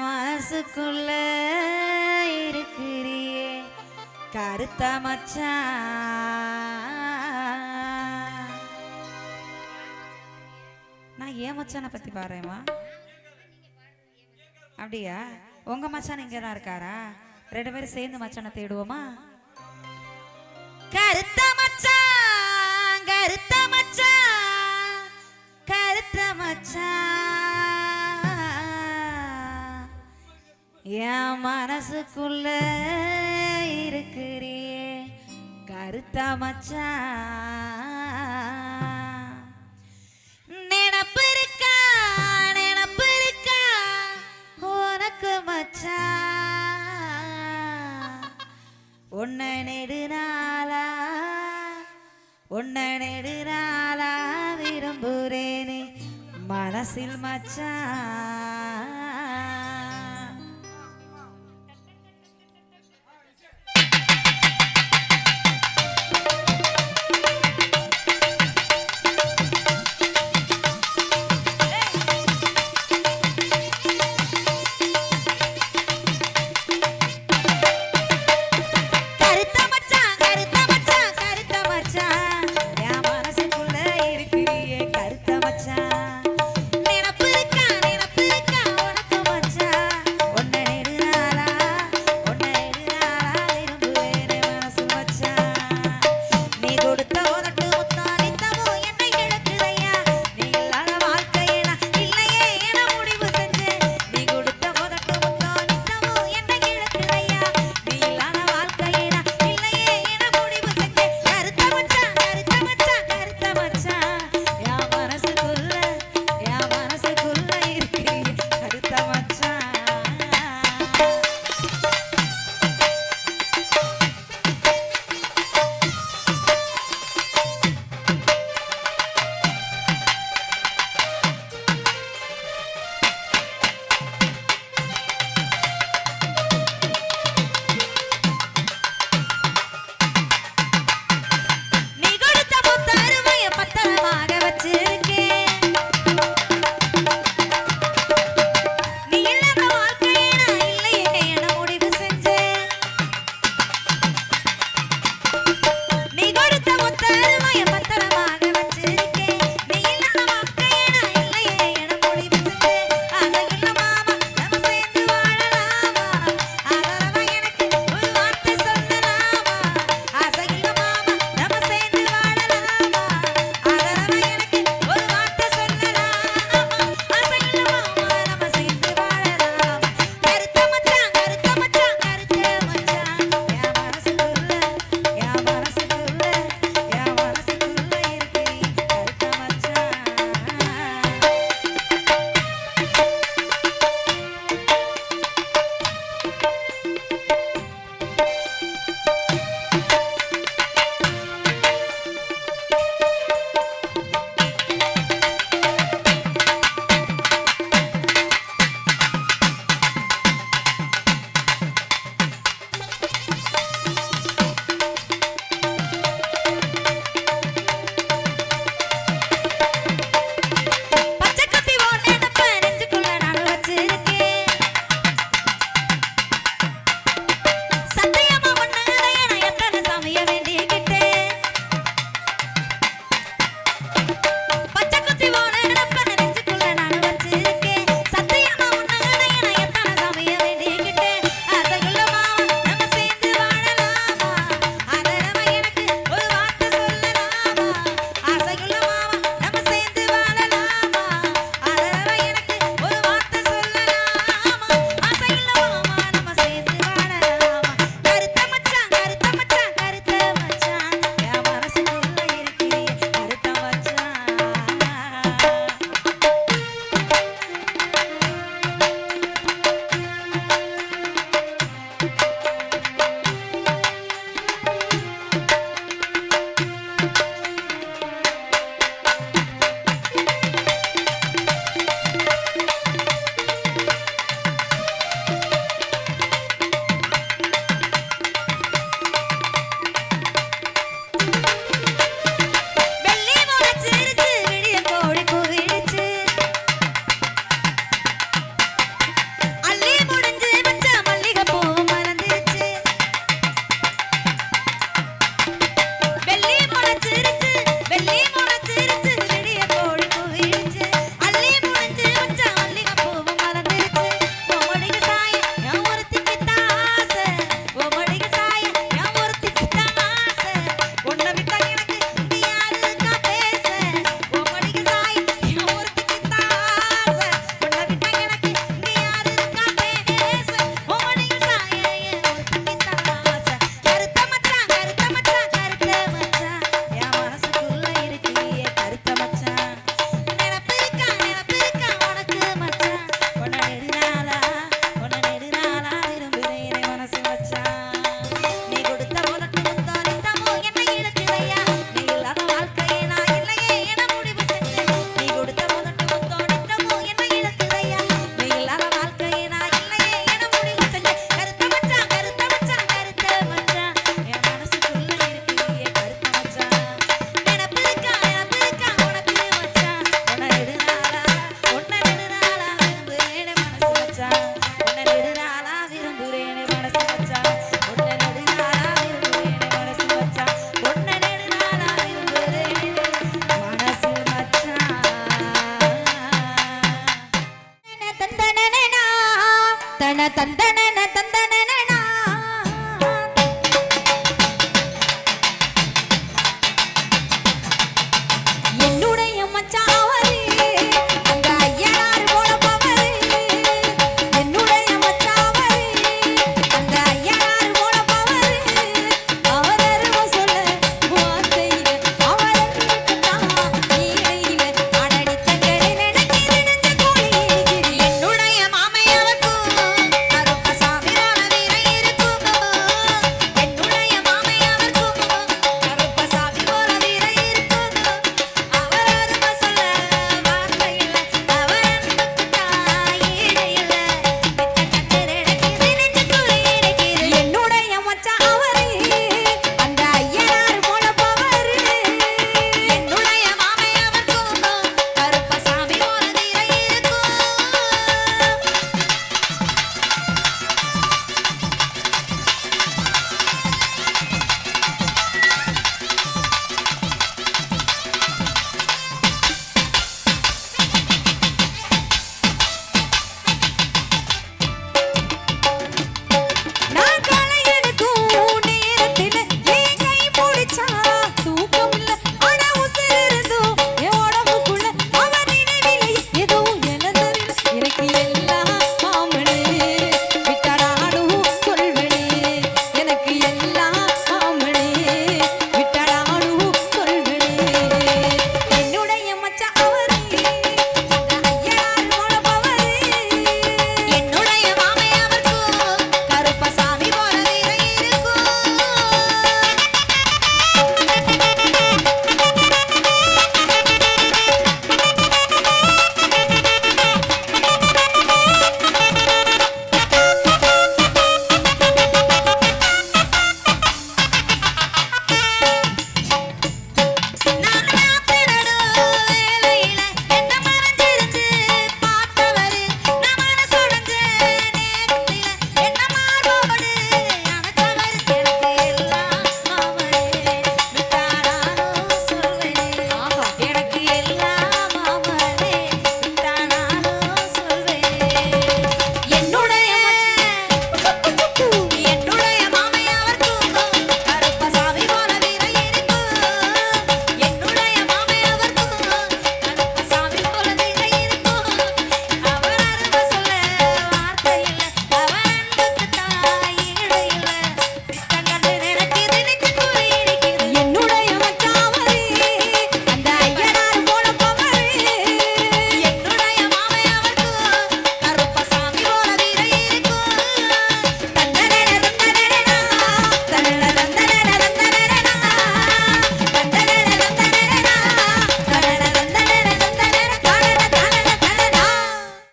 என் மனசுக்குள்ள இருக்கிறியே. கருத்த மச்சான் நான் ஏன் மச்சானை பத்தி பாடுறேம்மா? அப்படியா? உங்க மச்சான் இங்க தான் இருக்காரா? ரெண்டு பேரும் சேர்ந்து மச்சானை தேடுவோமா? கருத்த மச்சான் கருத்த மச்சான் கருத்த மச்சான் என் மனசுக்குள்ள இருக்கிறியே கருத்தா மச்சான் நினப்பு இருக்கா? நினப்பு இருக்கா? உனக்கு மச்சான் உன்னை நெடுநாளா உன்னை நெடுநாளா விரும்புறேனே மனசில் மச்சான்